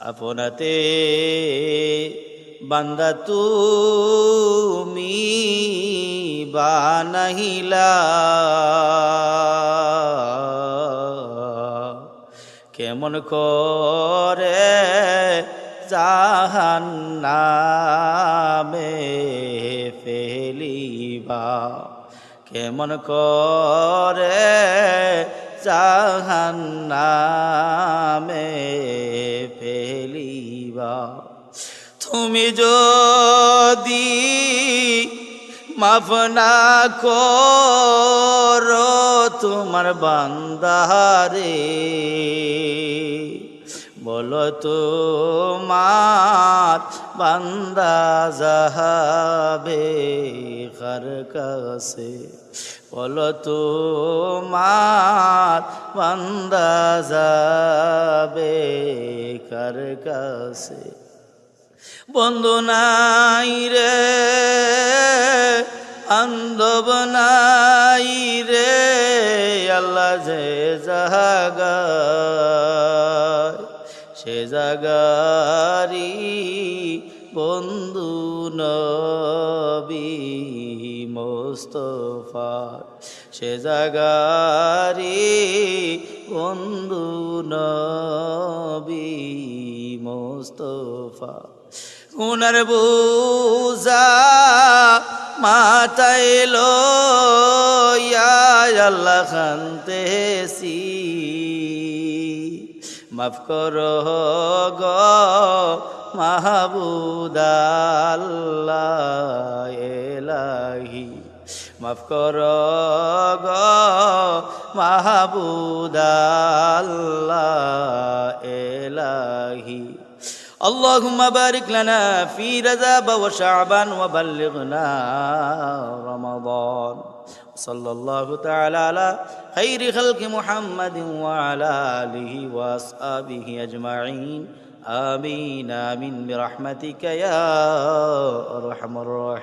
আপনাতে বান্দা তুমি বানাহিলা। কেমন করে জাহান্নামে ফেলিবা। কেমন করে জাহান্নামে ফেলিবা। তুমি যদি মাফ না কর তোমার বান্দারে বলো তোমার বান্দা যাহাবে কার কাছে? বলো তোমার বান্দা যাবে কার কাছে? বন্ধু নাই রে আন্দব নাই রে, আল্লাহ যে জাগা সে জাগারি বন্ধু নবী মোস্তফা। সে জাগারি বন্ধু নবী মোস্তফা। উনার বুজা মাথায় লইয়া আল্লাহ খানতেছি। মাফ করো গ মাহবুদাল্লাহ এলাহি। মাফ কর গ মাহবুদাল্লাহ এলাহি। اللهم بارك لنا في رجب وشعبان وبلغنا رمضان. صلى الله تعالى على خير خلق محمد وعلى آله وأصحابه أجمعين. آمين آمين برحمتك يا أرحم الراحمين.